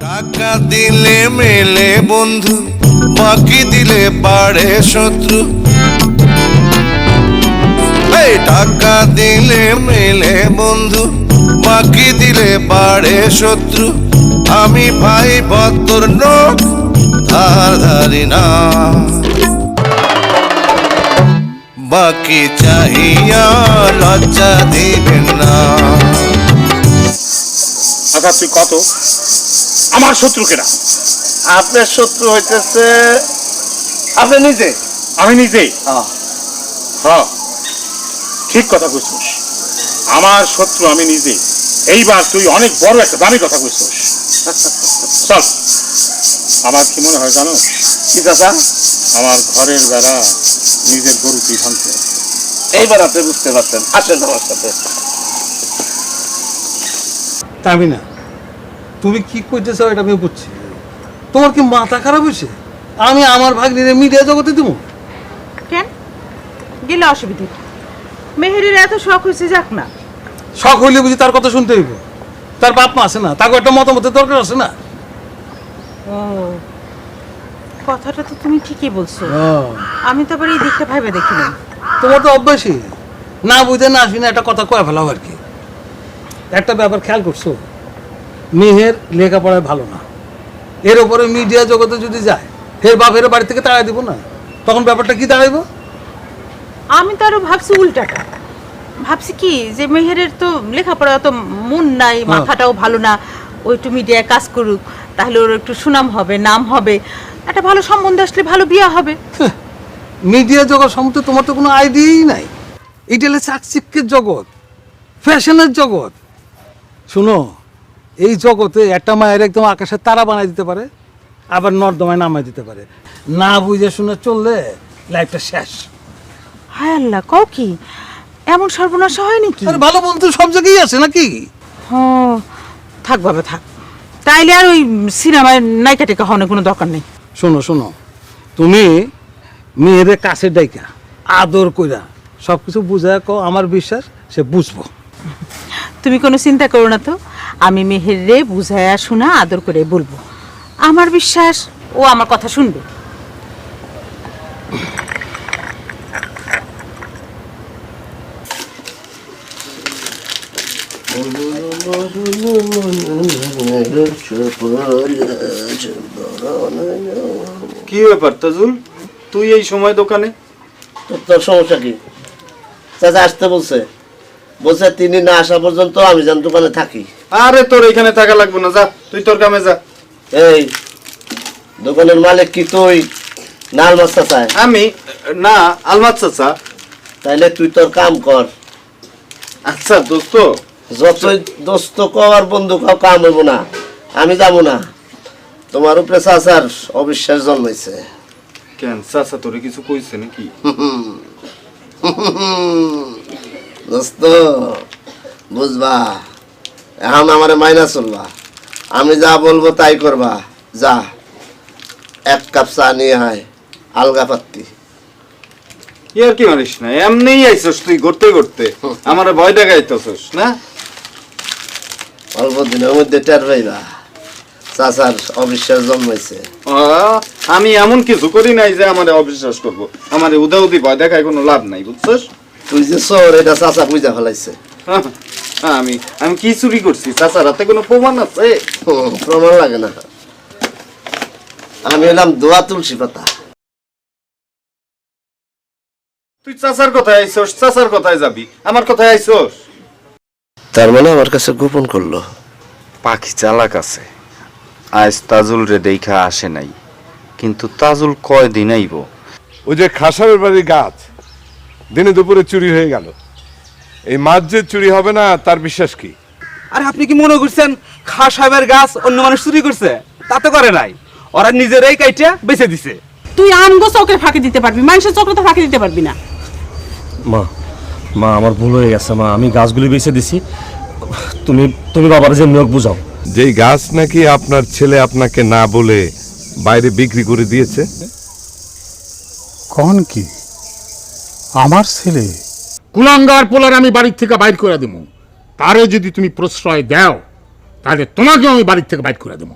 টাকা দিলে মেলে বন্ধু, বাকি দিলে বাড়ে শত্রু। টাকা দিলে মেলে বন্ধু, বাকি দিলে বাড়ে শত্রু। আমি ভাই ভদ্র নোট ধার ধারি না। বাকি চাহিয়া লজ্জা দিবেন না। আচ্ছা তুই কত? আমার শত্রু কেনা আপনার শত্রু হইতেছে আপনি নিজে? আমি নিজেই। হ্যাঁ ঠিক কথা কইছিস। আমার শত্রু আমি নিজে এইবার তুই অনেক বড় একটা দামি কথা কইছিস। চল। আমার কি মনে হয় জানো? কি চাচা? আমার ঘরের বেড়া নিজের গরু তুই ভাঙছে এইবার আপনি বুঝতে পারছেন। আসেন আমার সাথে। তামি না। তুমি কি করতেছো এটা আমি বুঝছি। তোমার কি মাথা খারাপ হয়েছে? আমি আমার ভাগ্নিরে মিডিয়া জগতে দিব কেন? গেলে অসুবিধে। কি? মেহেরের এত শখ হয়েছে যাক না। শখ হইলে বুঝি তার কথা শুনতে হইব। তার বাপ মা আছে না তাকে একটা মতামতের দরকার আছে না? ও কথাটা তো তুমি ঠিকই বলছো। আমি তো আবার এই দিকটা ভাবে দেখিলাম তোমার তো অভ্যাসই। না বুঝতে না শুনে একটা কথা কয়ে ফেলাও আর কি। একটা ব্যাপার খেয়াল করছ? মেহের লেখাপড়ায় ভালো না। এর উপরে মিডিয়া জগতে যদি যায় ফের বাপের বাড়ি থেকে তাড়াই দিব না? তখন ব্যাপারটা কি দাঁড়াইব? আমি তো আরও ভাবছি উল্টাটা। ভাবছি কি যে মেহেরের তো লেখাপড়া তো মন নাই মাথাটাও ভালো না ও একটু মিডিয়ায় কাজ করুক তাহলে ওর একটু সুনাম হবে নাম হবে একটা ভালো সম্বন্ধ আসলে ভালো বিয়া হবে। মিডিয়া জগৎ সম্বন্ধে তোমার তো কোনো আইডিয়াই নাই। এটা হলো চাকচিক্যের জগৎ ফ্যাশনের জগৎ শুনো এই জগতে একটা মায়ের একদম আকাশের তারা বানাই দিতে পারে আবার নর্দমায় নামাই দিতে পারে। না বুঝে শুনে চললে লাইফটা শেষ। হায় আল্লাহ কও কি? এমন সর্বনাশ হয় নাকি? আর ভালো বন্ধু সব জায়গায় আছে নাকি? ও থাক বাবা থাক। তাইলে আর ওই সিনেমায় নায়িকা টেকা হওয়ার কোনো দরকার নেই। শোনো শোনো তুমি মেয়েদের কাছে ডাইকা আদর কইরা সব কিছু বুঝায় কো আমার বিশ্বাস সে বুঝব। তুমি কোনো চিন্তা করো না তো। আমি মেহের রে বুঝায়া শোনা আদর করে বলব। আমার বিশ্বাস ও আমার কথা শুনবে। কি ব্যাপার তাজুল? তুই এই সময় দোকানে? তো তোর সমস্যা কি? চাচা আসতে বলছে। বলছে তিনি না আসা পর্যন্ত আমি যেন দোকানে থাকি। আরে তোর এখানে থাকা লাগবে না যা তুই তোর কামে যা। এই দোকানের মালিক কি তুই? নাল মাছ চাচায় আমি? না আলমাত চাচা। তাইলে তুই তোর কাম কর। আচ্ছা দোস্ত। যতই দোস্ত কর বন্ধু কাও কাম হইব না। আমি যাব না। তোমার উপরে চাচার অবিশ্বাস জন্মাইছে। কেন চাচা তোরে কিছু কইছে নাকি? দোস্ত বুঝবা? এখন আমারে মাইনা চলবা। আমি যা বলব তাই করবা। যা। এক কাপ চা নিয়ে আয় আলগা পাত্তি। ইয়ার কি মারিস না? এমনি আইছস তুই ঘুরতে ঘুরতে। আমার ভয় দেখাইতেছস না? অল্প দিনের মধ্যে টের পাইবা। চাচার অবিশ্বাস জন্মাইছে। আমি এমন কিছু করি নাই যে আমারে অবিশ্বাস করব। আমারে উদাউদি ভয় দেখায় কোনো লাভ নাই বুঝছস? তুই যে চোর এটা চাচা বুঝা ফেলাইছে। হ্যাঁ, আমি আমি কি চুরি করছি? চাচার হাতে কোনো প্রমাণ আছে? প্রমাণ লাগে না। আমি হলাম দোয়া তুলসী পাতা। তুই চাচার কথায় আইছস চাচার কথায় যাবি। আমার কথায় আইছস তার মানে আমার কাছে গোপন করল। পাখি চালাক আছে। আজ তাজুল রে দেখা আসে নাই। কিন্তু তাজুল কয় দিন আইব? ওই যে খাসারের বাড়ির গাছ। দিনে দুপুরে চুরি হয়ে গেল। এই মাছ যে চুরি হবে না তার বিশ্বাস কি? আরে আপনি কি মনে করছেন খা সাহেবের গাছ অন্য মানুষ চুরি করছে? তা তো করে নাই। ওরা নিজেরাই কাইটা বেঁচে দিছে। তুই আমগো চোখের ফাঁকি দিতে পারবি মানুষের চোখে তো ফাঁকি দিতে পারবি না। মা মা আমার ভুল হয়ে গেছে মা আমি গাছগুলি বেছে দিছি। তুমি তুমি বাবার যে হোক বুঝাও। যেই গাছ নাকি আপনার ছেলে আপনাকে না বলে বাইরে বিক্রি করে দিয়েছে? কন কি? আমার ছেলে। কুলাঙ্গার পোলার আমি বাড়ির থেকে বাইর করে দেবো। তারে যদি তুমি প্রশ্রয় দাও তাহলে তোমাকে আমি বাড়ির থেকে বাইর করে দেবো।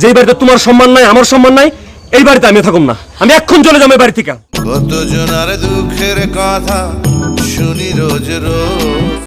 যেই বাড়িতে তোমার সম্মান নাই আমার সম্মান নাই এই বাড়িতে আমি থাকুম না। আমি এখন চলে যাব এই বাড়ি থেকে। কত জনার দুঃখের কথা শুনি রোজ রোজ।